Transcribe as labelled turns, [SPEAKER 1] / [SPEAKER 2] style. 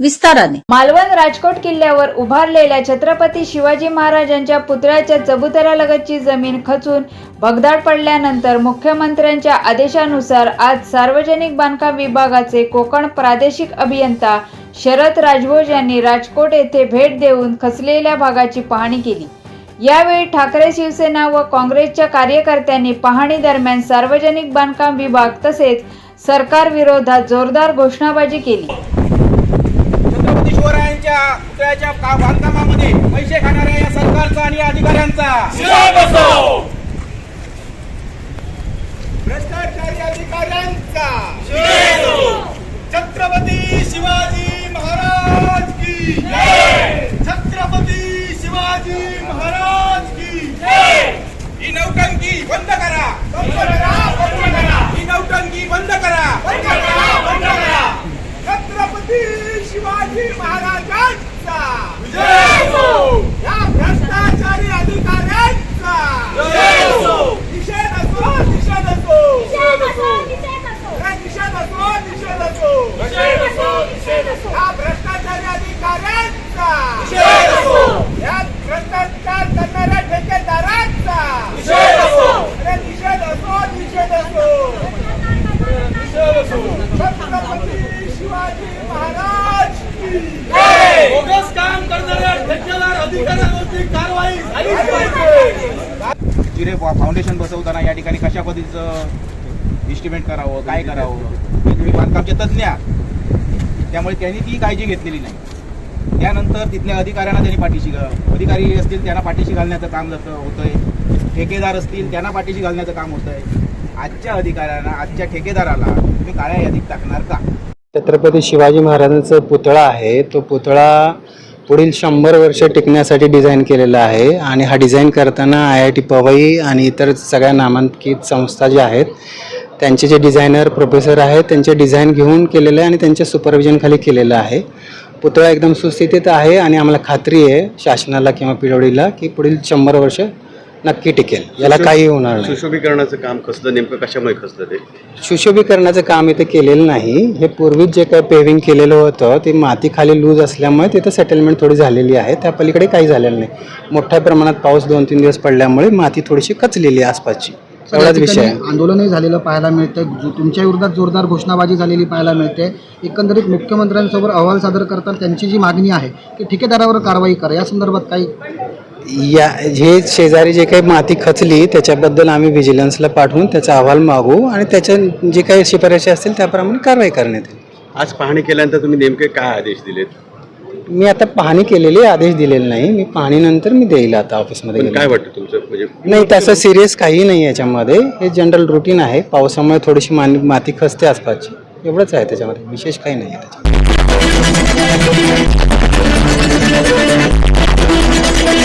[SPEAKER 1] विस्ताराने.
[SPEAKER 2] मालवण राजकोट किल्ल्यावर उभारलेल्या छत्रपती शिवाजी महाराजांच्या पुतळ्याच्या चबुतऱ्यालगतची जमीन खचून भगदाड पडल्यानंतर मुख्यमंत्र्यांच्या आदेशानुसार आज सार्वजनिक बांधकाम विभागाचे कोकण प्रादेशिक अभियंता शरद राजभोज यांनी राजकोट येथे भेट देऊन खचलेल्या भागाची पाहणी केली. यावेळी ठाकरे शिवसेना व काँग्रेसच्या कार्यकर्त्यांनी पाहणी दरम्यान सार्वजनिक बांधकाम विभाग तसेच सरकार विरोधात जोरदार घोषणाबाजी केली
[SPEAKER 3] छत्रपती शिवरायांच्या पुतळ्याच्या का- बांधकामामध्ये पैसे खाणाऱ्या या सरकारचा आणि अधिकाऱ्यांचा. भ्रष्टाचारी अधिकाऱ्यांचा. छत्रपती शिवाजी महाराज की छत्रपती शिवाजी महाराज की ही नौटंकी बंद करा बंद करा बंद करा ही नौटंकी बंद करा बंद करा बंद करा छत्रपती शिवाजी महाराजांचा या भ्रष्टाचारी अधिकाऱ्यांचा निषेध असो निषेध असो अरे निषेध असो निषेध असो या भ्रष्टाचारी अधिकाऱ्यांचा या भ्रष्टाचार करणाऱ्या ठेकेदारांचा अरे निषेध असो निषेध असो छत्रपती शिवाजी महाराज की
[SPEAKER 4] बोगस काम करणाऱ्या ठेकेदार अधिकाऱ्यांवरती कारवाई झालीच पाहिजे
[SPEAKER 3] जिरे फाउंडेशन बसवताना या ठिकाणी कशा पद्धतीचं इस्टिमेट करावं काय करावं? हे तुम्ही बांधकामचे तज्ज्ञ. त्यामुळे त्यांनी ती काळजी घेतलेली नाही. त्यानंतर तिथल्या अधिकाऱ्यांना त्यांनी पाठीशी अधिकारी असतील त्यांना पाठीशी घालण्याचं काम जातं होतंय. ठेकेदार असतील त्यांना पाठीशी घालण्याचं काम होतंय. आजच्या अधिकाऱ्यांना आजच्या ठेकेदाराला तुम्ही काळ्या यादीत टाकणार का?
[SPEAKER 5] छत्रपती शिवाजी महाराजांचा पुतळा आहे. तो पुतळा पुढील शंभर वर्ष टिकण्यासाठी डिझाईन केलेला आहे. आणि हा डिझाईन करताना आय आय टी पवई आणि इतर सगळ्या नामांकित संस्था ज्या आहेत त्यांचे जे डिझायनर प्रोफेसर आहेत त्यांचे डिझाईन घेऊन केलेलं आहे आणि त्यांच्या सुपरविजनखाली केलेलं आहे. पुतळा एकदम सुस्थितीत आहे आणि आम्हाला खात्री आहे शासनाला किंवा पिढवडीला की पुढील शंभर वर्ष नक्की टिकेल. याला काही होणार नाही.
[SPEAKER 6] सुशोभीकरणाचं काम कसलं? नेमकं कशामुळे कसलं ते?
[SPEAKER 5] सुशोभीकरणाचं काम इथे केलेलं नाही. हे पूर्वीच जे काही पेव्हिंग केलेलं होतं ते माती खाली लूज असल्यामुळे तिथं सेटलमेंट थोडी झालेली आहे. त्या पलीकडे काही झालेलं नाही. मोठ्या प्रमाणात पाऊस दोन तीन दिवस पडल्यामुळे माती थोडीशी कचलेली आहे आसपासची.
[SPEAKER 7] या
[SPEAKER 5] एवढाच विषय
[SPEAKER 7] आंदोलनही झालेलं पाहायला मिळतंय. जो- तुमच्या विरोधात जोरदार घोषणाबाजी झालेली पाहायला मिळते. एकंदरीत मुख्यमंत्र्यांसमोर अहवाल सादर करताना त्यांची जी मागणी आहे की ठेकेदारावर कारवाई करा. या संदर्भात काही
[SPEAKER 5] या हे शेजारी जे काही माती खचली त्याच्याबद्दल आम्ही व्हिजिलन्सला पाठवून त्याचा अहवाल मागू आणि त्याच्या जे काही शिफारशी असतील त्याप्रमाणे कारवाई करण्यात येईल.
[SPEAKER 6] आज पाहणी केल्यानंतर तुम्ही नेमके काय आदेश दिलेत?
[SPEAKER 5] मी आता पाहणी केलेली आहे, आदेश दिलेले नाही. मी पाहणीनंतर मी देईल आता ऑफिसमध्ये
[SPEAKER 6] पण
[SPEAKER 5] गेल्यावर.
[SPEAKER 6] काय वाटतं तुमचं? म्हणजे
[SPEAKER 5] नाही तसं सिरियस काही नाही याच्यामध्ये. हे जनरल रुटीन आहे. पावसामुळे थोडीशी मान माती खचते आसपासची. एवढंच आहे त्याच्यामध्ये. विशेष काही नाही आहे त्याच्यात